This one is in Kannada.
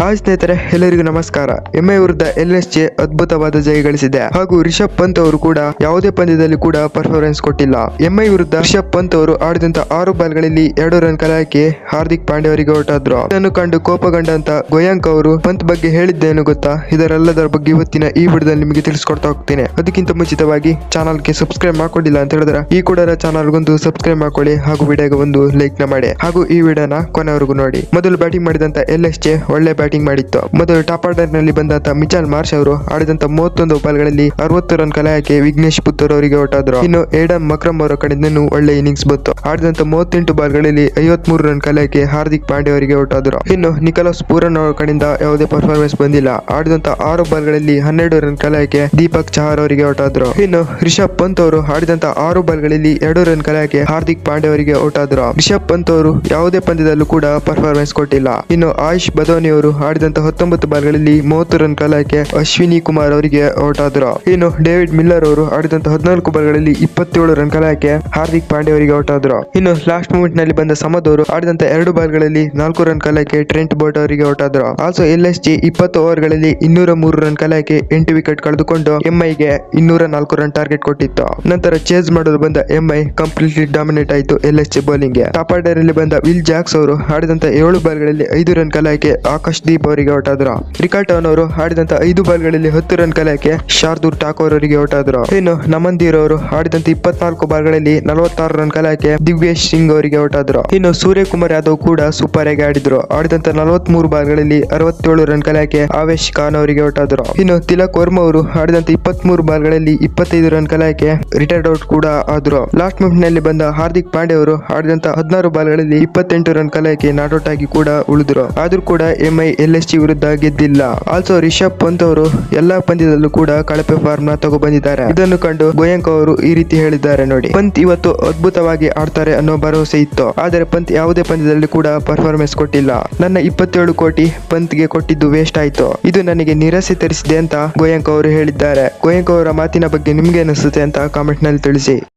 ಹಾಯ್ ಸ್ನೇಹಿತರೆ, ಎಲ್ಲರಿಗೂ ನಮಸ್ಕಾರ. ಎಂಐ ವಿರುದ್ಧ ಎಲ್ ಎಸ್ ಜೆ ಅದ್ಭುತವಾದ ಜಯ ಗಳಿಸಿದೆ. ಹಾಗೂ ರಿಷಬ್ ಪಂತ್ ಅವರು ಕೂಡ ಯಾವುದೇ ಪಂದ್ಯದಲ್ಲಿ ಕೂಡ ಪರ್ಫಾರ್ಮೆನ್ಸ್ ಕೊಟ್ಟಿಲ್ಲ. ಎಂಐ ವಿರುದ್ಧ ರಿಷಬ್ ಪಂತ್ ಅವರು ಆಡಿದಂತ ಆರು ಬಾಲ್ಗಳಲ್ಲಿ ಎರಡು ರನ್ ಕಲಾಯಕ್ಕೆ ಹಾರ್ದಿಕ್ ಪಾಂಡೆ ಅವರಿಗೆ ಹೊರಟಾದ್ರು. ಇದನ್ನು ಕಂಡು ಕೋಪಗೊಂಡಂತ ಗೋಯಾಂಕ್ ಅವರು ಪಂತ್ ಬಗ್ಗೆ ಹೇಳಿದ್ದೇನು ಗೊತ್ತಾ? ಇದರೆಲ್ಲದರ ಬಗ್ಗೆ ಇವತ್ತಿನ ಈ ವಿಡಿಯೋದಲ್ಲಿ ನಿಮಗೆ ತಿಳಿಸ್ಕೊಡ್ತಾ ಹೋಗ್ತೇನೆ. ಅದಕ್ಕಿಂತ ಮುಂಚಿತವಾಗಿ ಚಾನಲ್ಗೆ ಸಬ್ಸ್ಕ್ರೈಬ್ ಮಾಡ್ಕೊಂಡಿಲ್ಲ ಅಂತ ಹೇಳಿದ್ರೆ ಈ ಕೂಡ ಚಾನಲ್ಗೊಂದು ಸಬ್ಸ್ಕ್ರೈಬ್ ಮಾಡ್ಕೊಳ್ಳಿ ಹಾಗೂ ವಿಡಿಯೋಗೆ ಒಂದು ಲೈಕ್ನ ಮಾಡಿ. ಹಾಗೂ ಈ ವಿಡಿಯೋನ ಕೊನೆವರೆಗೂ ನೋಡಿ. ಮೊದಲು ಬ್ಯಾಟಿಂಗ್ ಮಾಡಿದಂತ ಎಲ್ ಎಸ್ ಜೆ ಒಳ್ಳೆ ಬ್ಯಾಟಿಂಗ್ ಮಾಡಿತ್ತು. ಮೊದಲು ಟಾಪ್ ಆರ್ಡರ್ನಲ್ಲಿ ಬಂದಂತ ಮಿಚಲ್ ಮಾರ್ಷ್ ಅವರು ಆಡಿದಂತ ಮೂವತ್ತೊಂದು ಬಾಲ್ಗಳಲ್ಲಿ ಅರವತ್ತು ರನ್ ಕಲಾಯಕ್ಕೆ ವಿಘ್ನೇಶ್ ಪುತ್ತೂರ್ ಅವರಿಗೆ ಹೊರಟಾದ್ರು ಇನ್ನು ಏಡನ್ ಮಕ್ರಮ್ ಅವರ ಕಡೆಯಿಂದನೂ ಒಳ್ಳೆ ಇನ್ನಿಂಗ್ಸ್ ಬಂತು. ಆಡಿದಂತ ಮೂವತ್ತೆಂಟು ಬಾಲ್ಗಳಲ್ಲಿ ಐವತ್ಮೂರು ರನ್ ಕಲಾಯಕ್ಕೆ ಹಾರ್ದಿಕ್ ಪಾಂಡೆ ಅವರಿಗೆ ಹೊರಟಾದ್ರು ಇನ್ನು ನಿಕೋಲಸ್ ಪೂರನ್ ಅವರ ಕಡೆಯಿಂದ ಯಾವುದೇ ಪರ್ಫಾರ್ಮೆನ್ಸ್ ಬಂದಿಲ್ಲ. ಆಡಿದಂತ ಆರು ಬಾಲ್ಗಳಲ್ಲಿ ಹನ್ನೆರಡು ರನ್ ಕಲಾಯಕ್ಕೆ ದೀಪಕ್ ಚಹಾರ್ ಅವರಿಗೆ ಹೊರಟಾದ್ರು ಇನ್ನು ರಿಷಬ್ ಪಂತ್ ಅವರು ಆಡಿದಂತ ಆರು ಬಾಲ್ಗಳಲ್ಲಿ ಎರಡು ರನ್ ಕಲಾಯಕ್ಕೆ ಹಾರ್ದಿಕ್ ಪಾಂಡೆ ಅವರಿಗೆ ಹೊರಟಾದ್ರು ರಿಷಬ್ ಪಂತ್ ಅವರು ಯಾವುದೇ ಪಂದ್ಯದಲ್ಲೂ ಕೂಡ ಪರ್ಫಾರ್ಮೆನ್ಸ್ ಕೊಟ್ಟಿಲ್ಲ. ಇನ್ನು ಆಯುಷ್ ಬದೋನಿ ಅವರು ಆಡಿದಂತ ಹತ್ತೊಂಬತ್ತು ಬಾಲ್ಗಳಲ್ಲಿ ಮೂವತ್ತು ರನ್ ಕಲಾಕೆ ಅಶ್ವಿನಿ ಕುಮಾರ್ ಅವರಿಗೆ ಔಟ್ ಆದರು. ಇನ್ನು ಡೇವಿಡ್ ಮಿಲ್ಲರ್ ಅವರು ಆಡಿದಂತ ಹದಿನಾಲ್ಕು ಬಾಲ್ಗಳಲ್ಲಿ ಇಪ್ಪತ್ತೇಳು ರನ್ ಕಲಾಕೆ ಹಾರ್ದಿಕ್ ಪಾಂಡೆ ಅವರಿಗೆ ಔಟ್ ಆದರು. ಇನ್ನು ಲಾಸ್ಟ್ ಮೂಮೆಂಟ್ನಲ್ಲಿ ಬಂದ ಸಮದ್ ಅವರು ಆಡಿದಂತ ಎರಡು ಬಾಲ್ಗಳಲ್ಲಿ ನಾಲ್ಕು ರನ್ ಕಲಾಯಕ್ಕೆ ಟ್ರೆಂಟ್ ಬೋಟ್ ಅವರಿಗೆ ಔಟ್ ಆದರು. ಆಲ್ಸೋ ಎಲ್ ಎಸ್ ಜಿ ಇಪ್ಪತ್ತು ಓವರ್ಗಳಲ್ಲಿ ಇನ್ನೂರ ಮೂರು ರನ್ ಕಲಾಯಕ್ಕೆ ಎಂಟು ವಿಕೆಟ್ ಕಳೆದುಕೊಂಡು ಎಂಐಗೆ ಇನ್ನೂರ ನಾಲ್ಕು ರನ್ ಟಾರ್ಗೆಟ್ ಕೊಟ್ಟಿತ್ತು. ನಂತರ ಚೇಸ್ ಮಾಡಲು ಬಂದ ಎಂಐ ಕಂಪ್ಲೀಟ್ಲಿ ಡಾಮಿನೇಟ್ ಆಯಿತು ಎಲ್ ಎಸ್ ಜಿ ಬೌಲಿಂಗ್ಗೆ ಟಾಪ್ ಆರ್ಡರ್ ಬಂದ ವಿಲ್ ಜಾಕ್ಸ್ ಅವರು ಆಡಿದಂತ ಏಳು ಬಾಲ್ಗಳಲ್ಲಿ ಐದು ರನ್ ಕಲಾಯಕ್ಕೆ ಆಕಾಶ್ ದೀಪ್ ಅವರಿಗೆ ಔಟ್ ಆದ್ರು ಟೌನ್ ಅವರು ಆಡಿದಂತ ಐದು ಬಾಲ್ಗಳಲ್ಲಿ ಹತ್ತು ರನ್ ಕಲೆಯಕ್ಕೆ ಶಾರ್ದೂರ್ ಠಾಕೂರ್ ಅವರಿಗೆ ಔಟ್ ಆದ್ರು ಇನ್ನು ನಮನ್ದೀರ್ ಅವರು ಆಡಿದಂತ ಇಪ್ಪತ್ನಾಲ್ಕು ಬಾಲ್ಗಳಲ್ಲಿ ನಲವತ್ತಾರು ರನ್ ಕಲೆಯಕ್ಕೆ ದಿವ್ಯೇಶ್ ಸಿಂಗ್ ಅವರಿಗೆ ಔಟ್ ಆದ್ರು ಇನ್ನು ಸೂರ್ಯಕುಮಾರ್ ಯಾದವ್ ಕೂಡ ಸೂಪರ್ ಆಗಿ ಆಡಿದ್ರು. ಆಡಿದಂತ ನಲವತ್ಮೂರು ಬಾಲ್ಗಳಲ್ಲಿ ಅರವತ್ತೇಳು ರನ್ ಕಲೆಯಕ್ಕೆ ಆವೇಶ್ ಖಾನ್ ಅವರಿಗೆ ಔಟ್ ಆದ್ರು ಇನ್ನು ತಿಲಕ್ ವರ್ಮ ಅವರು ಆಡಿದಂತ ಇಪ್ಪತ್ಮೂರು ಬಾಲ್ಗಳಲ್ಲಿ ಇಪ್ಪತ್ತೈದು ರನ್ ಕಲೆಯಕ್ಕೆ ರಿಟೈರ್ಡ್ ಔಟ್ ಕೂಡ ಆದ್ರು. ಲಾಸ್ಟ್ ಮಿನಿಟ್ನಲ್ಲಿ ಬಂದ ಹಾರ್ದಿಕ್ ಪಾಂಡೆ ಅವರು ಆಡಿದಂತ ಹದಿನಾರು ಬಾಲ್ಗಳಲ್ಲಿ ಇಪ್ಪತ್ತೆಂಟು ರನ್ ಕಲೆಯಕ್ಕೆ ನಾಟ್ ಔಟ್ ಆಗಿ ಕೂಡ ಉಳಿದ್ರು. ಆದ್ರೂ ಕೂಡ ಎಂಐ ಎಸ್ ಜಿ ವಿರುದ್ಧ ಗೆದ್ದಿಲ್ಲ. ಆಲ್ಸೋ ರಿಷಬ್ ಪಂತ್ ಅವರು ಎಲ್ಲಾ ಪಂದ್ಯದಲ್ಲೂ ಕೂಡ ಕಳಪೆ ಫಾರ್ಮ್ನ ತಗೋ ಬಂದಿದ್ದಾರೆ ಇದನ್ನು ಕಂಡು ಗೋಯಂಕ್ ಅವರು ಈ ರೀತಿ ಹೇಳಿದ್ದಾರೆ ನೋಡಿ. ಪಂತ್ ಇವತ್ತು ಅದ್ಭುತವಾಗಿ ಆಡ್ತಾರೆ ಅನ್ನೋ ಭರವಸೆ ಇತ್ತು. ಆದರೆ ಪಂತ್ ಯಾವುದೇ ಪಂದ್ಯದಲ್ಲಿ ಕೂಡ ಪರ್ಫಾರ್ಮೆನ್ಸ್ ಕೊಟ್ಟಿಲ್ಲ. ನನ್ನ ಇಪ್ಪತ್ತೇಳು ಕೋಟಿ ಪಂತ್ಗೆ ಕೊಟ್ಟಿದ್ದು ವೇಸ್ಟ್ ಆಯ್ತು. ಇದು ನನಗೆ ನಿರಾಸೆ ತರಿಸಿದೆ ಅಂತ ಗೋಯಂಕ್ ಅವರು ಹೇಳಿದ್ದಾರೆ. ಗೋಯಂಕ್ ಅವರ ಮಾತಿನ ಬಗ್ಗೆ ನಿಮ್ಗೆ ಅನಿಸುತ್ತೆ ಅಂತ ಕಾಮೆಂಟ್ನಲ್ಲಿ ತಿಳಿಸಿ.